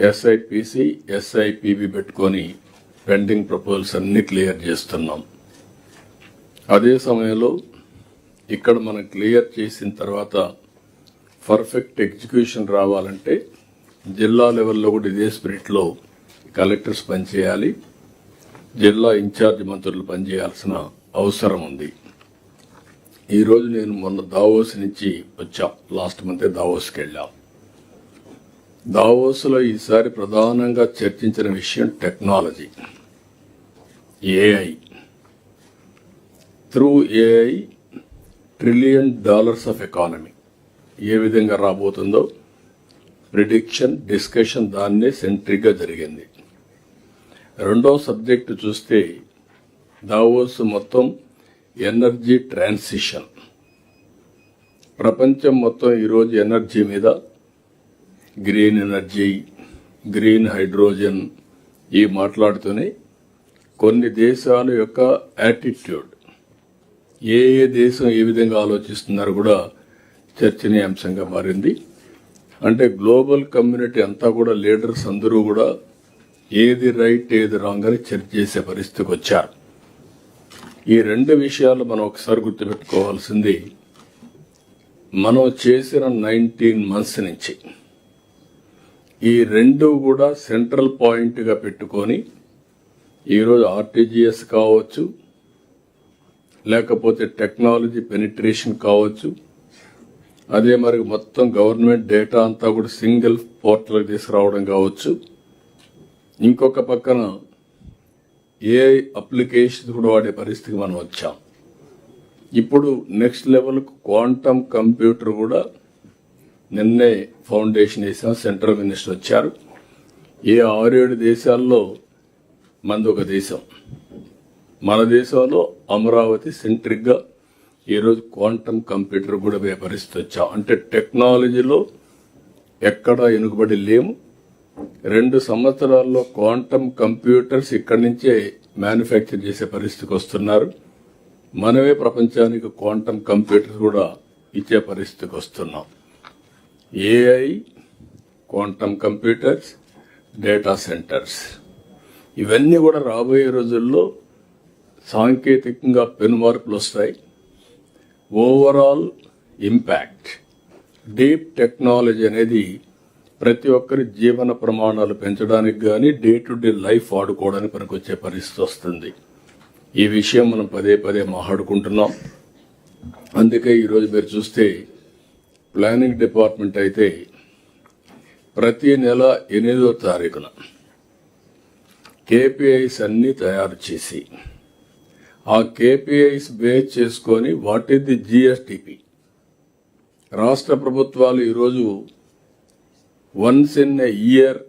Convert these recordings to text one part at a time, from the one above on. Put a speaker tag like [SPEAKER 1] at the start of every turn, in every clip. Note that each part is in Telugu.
[SPEAKER 1] ఎస్ఐపిసి ఎస్ఐపిబి పెట్టుకొని పెండింగ్ ప్రపోజల్స్ అన్ని క్లియర్ చేస్తున్నాం. అదే సమయంలో ఇక్కడ మనం క్లియర్ చేసిన తర్వాత పర్ఫెక్ట్ ఎగ్జిక్యూషన్ రావాలంటే జిల్లా లెవెల్లో కూడా ఇదే స్పిరిట్లో కలెక్టర్స్ పనిచేయాలి జిల్లా ఇన్ఛార్జ్ మంత్రులు పనిచేయాల్సిన అవసరం ఉంది. ఈరోజు నేను మొన్న దావోస్ నుంచి వచ్చా. లాస్ట్ మంత్ దావోస్కి వెళ్ళాం. దావోస్లో ఈసారి ప్రధానంగా చర్చించిన విషయం technology. AI. Through AI trillion dollars of economy. ఏ విధంగా రాబోతుందో ప్రిడిక్షన్ డిస్కషన్ దాన్నే సెంట్రిక్గా జరిగింది. రెండో సబ్జెక్టు చూస్తే దావోస్ మొత్తం ఎనర్జీ ట్రాన్సిషన్. ప్రపంచం మొత్తం ఈరోజు ఎనర్జీ మీద గ్రీన్ ఎనర్జీ గ్రీన్ హైడ్రోజన్ ఈ మాట్లాడుతూనే కొన్ని దేశాల యొక్క యాటిట్యూడ్. ఏ ఏ దేశం ఏ విధంగా ఆలోచిస్తున్నారు కూడా చర్చనీయాంశంగా మారింది. అంటే గ్లోబల్ కమ్యూనిటీ అంతా కూడా లీడర్స్ అందరూ కూడా ఏది రైట్ ఏది రాంగ్ అని చర్చ చేసే పరిస్థితికి వచ్చారు. ఈ రెండు విషయాలు మనం ఒకసారి గుర్తుపెట్టుకోవాల్సింది. మనం చేసిన నైన్టీన్ మంత్స్ నుంచి ఈ రెండు కూడా సెంట్రల్ పాయింట్గా పెట్టుకొని ఈరోజు ఆర్టీజీఎస్ కావచ్చు లేకపోతే టెక్నాలజీ పెనిట్రేషన్ కావచ్చు. అదే మరి మొత్తం గవర్నమెంట్ డేటా అంతా కూడా సింగిల్ పోర్టల్కి తీసుకురావడం కావచ్చు. ఇంకొక పక్కన ఏఐ అప్లికేషన్ కూడా వాడే పరిస్థితికి మనం వచ్చాం. ఇప్పుడు నెక్స్ట్ లెవెల్ క్వాంటమ్ కంప్యూటర్ కూడా నిన్నే ఫౌండేషన్ వేసాం సెంట్రల్ మినిస్టర్ వచ్చారు. ఏ ఆరేడు దేశాల్లో మనది ఒక దేశం? మన దేశంలో అమరావతి సెంట్రిక్గా ఈరోజు క్వాంటమ్ కంప్యూటర్ కూడా పోయే పరిస్థితి వచ్చాం అంటే టెక్నాలజీలో ఎక్కడా వెనుకబడి లేము. రెండు సంవత్సరాల్లో క్వాంటమ్ కంప్యూటర్స్ ఇక్కడి నుంచే మ్యానుఫ్యాక్చర్ చేసే పరిస్థితికి వస్తున్నారు. మనమే ప్రపంచానికి క్వాంటమ్ కంప్యూటర్స్ కూడా ఇచ్చే పరిస్థితికి వస్తున్నాం. AI quantum computers data centres ఇవన్నీ కూడా రాబోయే రోజుల్లో సాంకేతికంగా పెనుమార్పులు వస్తాయి. ఓవరాల్ ఇంపాక్ట్ డీప్ టెక్నాలజీ అనేది ప్రతి ఒక్కరి జీవన ప్రమాణాలు పెంచడానికి కానీ డే టు డే లైఫ్ ఆడుకోవడానికి పనికొచ్చే పరిస్థితి వస్తుంది. ఈ విషయం మనం పదే పదే మాట్లాడుకుంటున్నాం. అందుకే ఈరోజు మీరు చూస్తే ప్లానింగ్ డిపార్ట్మెంట్ అయితే ప్రతి నెల ఎనిమిదో తారీఖున కేపీఐస్ అన్ని తయారు చేసి ఆ కేపీఐస్ బేస్ చేసుకొని వాట్ ఈస్ ది జిఎస్టిపి రాష్ట్ర ప్రభుత్వాలు ఈరోజు వన్స్ ఇన్ ఎ ఇయర్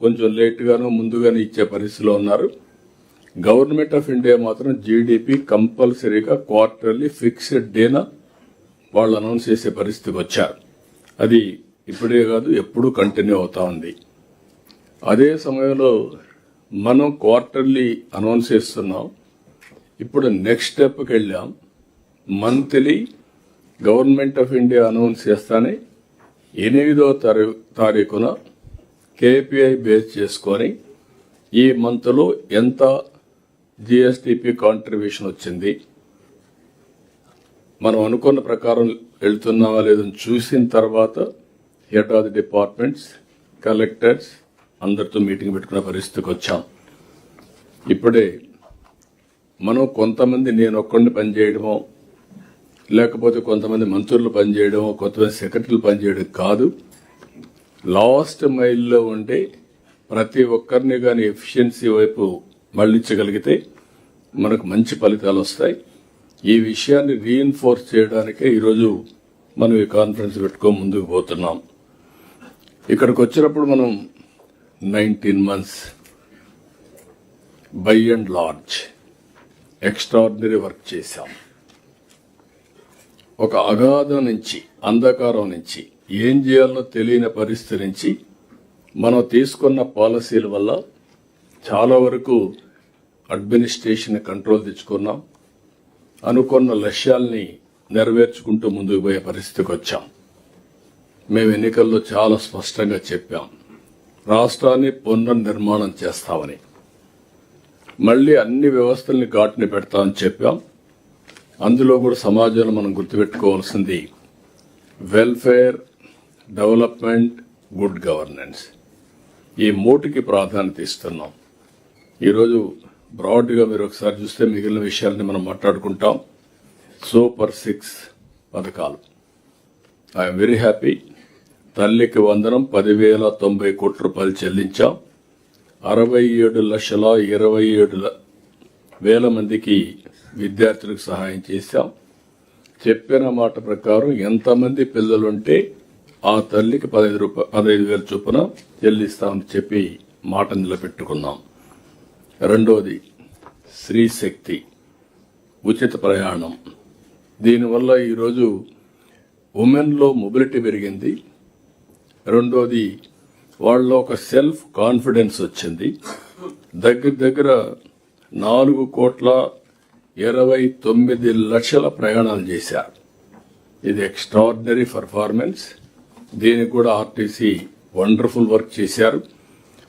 [SPEAKER 1] కొంచెం లేట్గాను ముందుగానే ఇచ్చే పరిస్థితిలో ఉన్నారు. గవర్నమెంట్ ఆఫ్ ఇండియా మాత్రం జీడిపి కంపల్సరీగా క్వార్టర్లీ ఫిక్స్డ్ డేనా వాళ్ళు అనౌన్స్ చేసే పరిస్థితికి వచ్చారు. అది ఇప్పుడే కాదు ఎప్పుడూ కంటిన్యూ అవుతా ఉంది. అదే సమయంలో మనం క్వార్టర్లీ అనౌన్స్ చేస్తున్నాం. ఇప్పుడు నెక్స్ట్ స్టెప్కి వెళ్ళాం. Monthly government of India announce చేస్తానే ఎనిమిదో తారీ- తారీఖున కేపీఐ బేస్ చేసుకొని ఈ మంత్లో ఎంత జిఎస్టిపి కాంట్రిబ్యూషన్ వచ్చింది? మనం అనుకున్న ప్రకారం వెళ్తున్నావా లేదని చూసిన తర్వాత head of the departments collectors అందరితో మీటింగ్ పెట్టుకునే పరిస్థితికి వచ్చాం. ఇప్పుడే మనం కొంతమంది నేను ఒక్కడిని పనిచేయడమో లేకపోతే కొంతమంది మంత్రులు పనిచేయడమో కొంతమంది సెక్రటరీలు పనిచేయడం కాదు. లాస్ట్ మైల్లో ఉండే ప్రతి ఒక్కరిని కానీ ఎఫిషియన్సీ వైపు మళ్ళించగలిగితే మనకు మంచి ఫలితాలు వస్తాయి. ఈ విషయాన్ని రీఎన్ఫోర్స్ చేయడానికే ఈరోజు మనం ఈ కాన్ఫరెన్స్ పెట్టుకో ముందుకు పోతున్నాం. ఇక్కడికి వచ్చినప్పుడు మనం nineteen months by and large extraordinary work చేశాం. ఒక అగాధం నుంచి అంధకారం నుంచి ఏం చేయాలో తెలియని పరిస్థితి నుంచి మనం తీసుకున్న పాలసీల వల్ల చాలా వరకు అడ్మినిస్ట్రేషన్ కంట్రోల్ తెచ్చుకున్నాం. అనుకున్న లక్ష్యాల్ని నెరవేర్చుకుంటూ ముందుకు పోయే పరిస్థితికి వచ్చాం. మేము ఎన్నికల్లో చాలా స్పష్టంగా చెప్పాం. రాష్ట్రాన్ని పునర్నిర్మాణం చేస్తామని. మళ్ళీ అన్ని వ్యవస్థల్ని ఘాటుని పెడతామని చెప్పాం. అందులో కూడా సమాజంలో మనం గుర్తుపెట్టుకోవాల్సింది వెల్ఫేర్ డెవలప్మెంట్ గుడ్ గవర్నెన్స్. ఈ మూటికి ప్రాధాన్యత ఇస్తున్నాం. ఈరోజు బ్రాడ్గా మీరు ఒకసారి చూస్తే మిగిలిన విషయాల్ని మనం మాట్లాడుకుంటాం. సూపర్ సిక్స్ పథకాలు. ఐఎమ్ వెరీ హ్యాపీ తల్లికి వందనం పదివేల తొంభై కోట్ల రూపాయలు చెల్లించాం. అరవై ఏడు లక్షల ఇరవై ఏడు వేల మందికి విద్యార్థులకు సహాయం చేశాం. చెప్పిన మాట ప్రకారం ఎంతమంది పిల్లలుంటే ఆ తల్లికి పదహైదు రూపాయ పదహైదు వేల చొప్పున చెల్లిస్తామని చెప్పి మాట నిలబెట్టుకున్నాం. రెండోది స్త్రీ శక్తి ఉచిత ప్రయాణం. దీనివల్ల ఈరోజు ఉమెన్లో మొబిలిటీ పెరిగింది. రెండోది వాళ్ళలో ఒక సెల్ఫ్ కాన్ఫిడెన్స్ వచ్చింది. దగ్గర దగ్గర నాలుగు కోట్ల ఇరవై తొమ్మిది లక్షల ప్రయాణాలు చేశారు. ఇది ఎక్స్ట్రాడినరీ పర్ఫార్మెన్స్. దీనికి కూడా ఆర్టీసీ వండర్ఫుల్ వర్క్ చేశారు.